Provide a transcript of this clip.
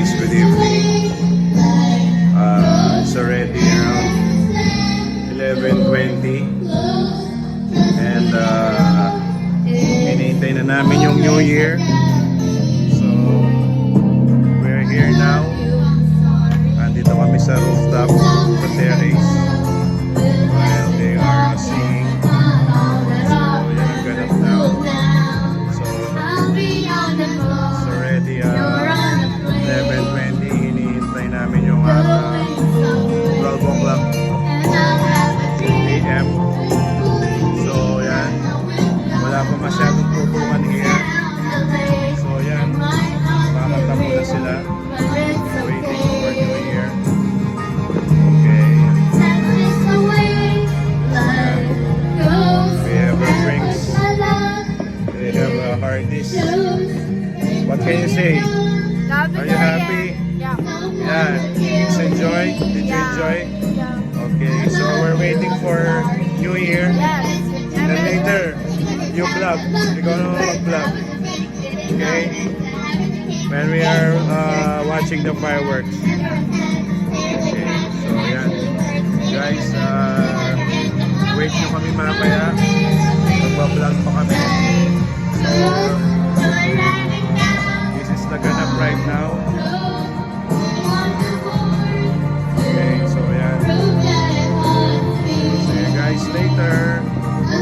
guys, good evening. Uh, it's already around 11.20 and uh, hinihintay na namin yung New Year. So, we're here now. Nandito kami sa rooftop, sa terrace. They have a hard dish. What can you say? Are you happy? Yeah. Yeah. Just enjoy? Did you enjoy? Yeah. Okay. So, we're waiting for New Year. Yes. And then later, you vlog. Ikaw naman mag-vlog. Okay? When we are uh, watching the fireworks. Okay. So, yan. Guys, uh, wait nyo kami mamaya. Magbablog pa kami. Right now.